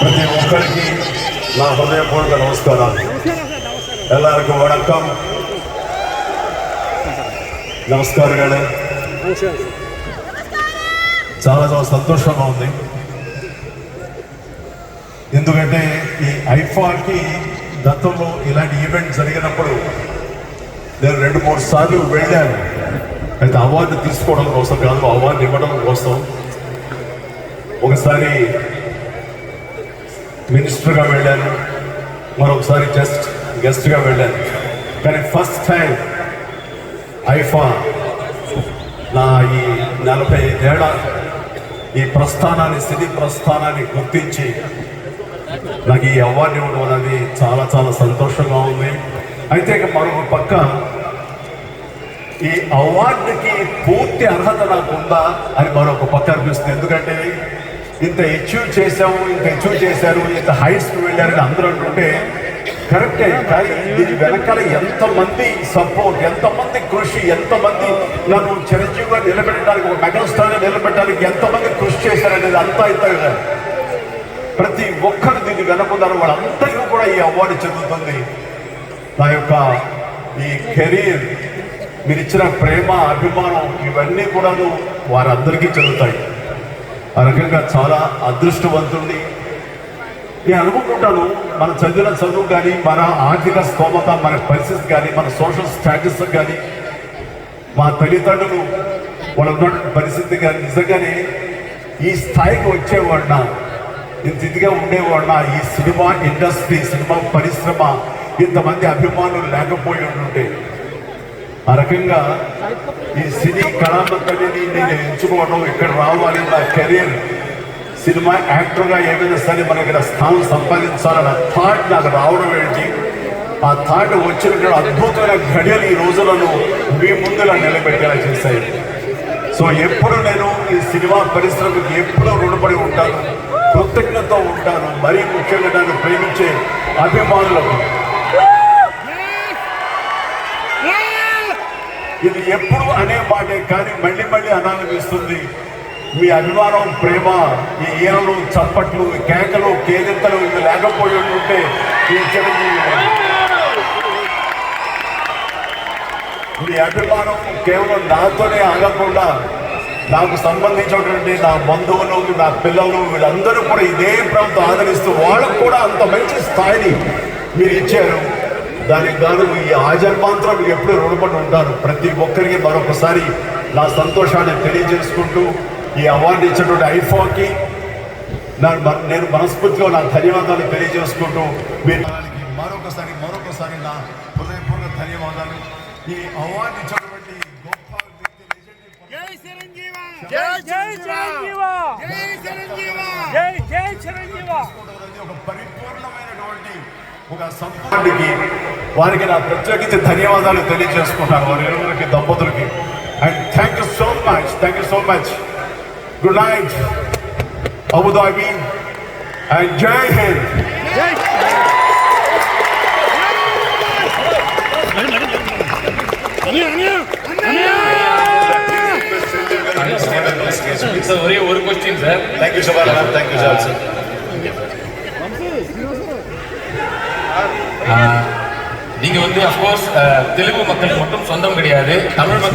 ప్రతి ఒక్కరికి నా హృదయపూర్వక నమస్కారాలు. ఎల్లరికి వణకం నమస్కారం గారు చాలా చాలా సంతోషంగా ఉంది. ఎందుకంటే ఈ ఐఫాకి గతంలో ఇలాంటి ఈవెంట్ జరిగినప్పుడు నేను రెండు మూడు సార్లు వెళ్ళాను. అయితే అవార్డు తీసుకోవడం కోసం కాదు అవార్డు ఇవ్వడం కోసం ఒకసారి మినిస్టర్గా వెళ్ళాను మరొకసారి జస్ట్ గెస్ట్గా వెళ్ళాను. కానీ ఫస్ట్ టైం ఐఫా నా ఈ నలభై ఏళ్ళ ఈ ప్రస్థానాన్ని స్థితి ప్రస్థానాన్ని గుర్తించి నాకు ఈ అవార్డు ఇవ్వడం అనేది చాలా చాలా సంతోషంగా ఉంది. అయితే ఇక మరొక పక్క ఈ అవార్డుకి పూర్తి అర్హత నాకు ఉందా అని మరొక పక్క అనిపిస్తుంది. ఎందుకంటే ఇంత అచీవ్ చేశాము ఇంత అచీవ్ చేశారు ఇంత హైట్స్కి వెళ్ళారని అందరూ అంటుంటే కరెక్టే కానీ దీని వెనకాల ఎంతమంది సపోర్ట్ ఎంతమంది కృషి ఎంతమంది నన్ను చిరంజీవిగా నిలబెట్టడానికి ఒక మెగాస్టార్గా నిలబెట్టడానికి ఎంతమంది కృషి చేశారనేది అంతా ఇంత కాదు. ప్రతి ఒక్కరు దీన్ని వెనకున్నారు వాళ్ళందరికీ కూడా ఈ అవార్డు చెందుతుంది నా యొక్క ఈ కెరీర్ మీరు ఇచ్చిన ప్రేమ అభిమానం ఇవన్నీ కూడాను వారందరికీ చెందుతాయి. ఆ రకంగా చాలా అదృష్టవంతుడి నేను అనుకుంటుంటాను మన చదివిన చదువు కానీ మన ఆర్థిక స్తోమత మన పరిస్థితి కానీ మన సోషల్ స్టాటస్ కానీ మా తల్లిదండ్రులు వాళ్ళ ఉన్నటువంటి పరిస్థితి కానీ నిజంగానే ఈ స్థాయికి వచ్చేవాడిన ఇంత ఇదిగా ఉండేవాడిన ఈ సినిమా ఇండస్ట్రీ సినిమా పరిశ్రమ ఇంతమంది అభిమానులు లేకపోయి ఉంటుంటే ఆ రకంగా ఈ సినీ కళామంతటిని నేను ఎంచుకోవడం ఇక్కడ రావాలి నా కెరీర్ సినిమా యాక్టర్గా ఏమైనా సరే మన ఇక్కడ స్థానం సంపాదించాలన్న థాట్ నాకు రావడం ఏంటి? ఆ థాట్ వచ్చిన అద్భుతమైన ఘడియలు ఈ రోజులను మీ ముందులా నిలబెట్టేలా చేశాయి. సో ఎప్పుడు నేను ఈ సినిమా పరిశ్రమకి ఎప్పుడూ రుణపడి ఉంటాను కృతజ్ఞత ఉంటాను మరీ ముఖ్యంగా నన్ను ప్రేమించే అభిమానులకు. ఇది ఎప్పుడు అనే మాటే కానీ మళ్ళీ మళ్ళీ అనాలనిపిస్తుంది మీ అభిమానం ప్రేమ ఈ ఈనలు చప్పట్లు ఈ కేకలు కేరింతలు ఇవి లేకపోయి ఉంటే ఈ చిరంజీవి మీ అభిమానం కేవలం నాతోనే ఆగకుండా నాకు సంబంధించినటువంటి నా బంధువులు నా పిల్లలు వీళ్ళందరూ కూడా ఇదే ప్రాంతం ఆదరిస్తూ వాళ్ళకు కూడా అంత మంచి స్థాయిని మీరు ఇచ్చారు. దానికి గాను ఈ ఆజన్మాంతరం మీకు ఎప్పుడు రుణపడి ఉంటాను ప్రతి ఒక్కరికి మరొకసారి నా సంతోషాన్ని తెలియజేసుకుంటూ ఈ అవార్డు ఇచ్చినటువంటి ఐఫోకి నా మ- నేను మనస్ఫూర్తిగా నా ధన్యవాదాలు తెలియజేసుకుంటూ మీరు మరొకసారి మరొకసారి నా హృదయపూర్వక ధన్యవాదాలు. ఈ అవార్డు ఇచ్చినటువంటి గొప్ప ఒక పరిపూర్ణమైనటువంటి ఒక సంపూర్ణకి వారికి నా ప్రత్యేకించి ధన్యవాదాలు తెలియజేసుకుంటాను వారి ఇరువురికి దంపతులకి and thank you so much thank you so much good night Abu Dhabi and Jai Hind Jai sir ஒரே ஒரு question sir thank you so much thank you sir நீங்க வந்து அப்கோர்ஸ் தெலுங்கு மக்களுக்கு மட்டும் சொந்தம் கிடையாது. தமிழ் மக்கள்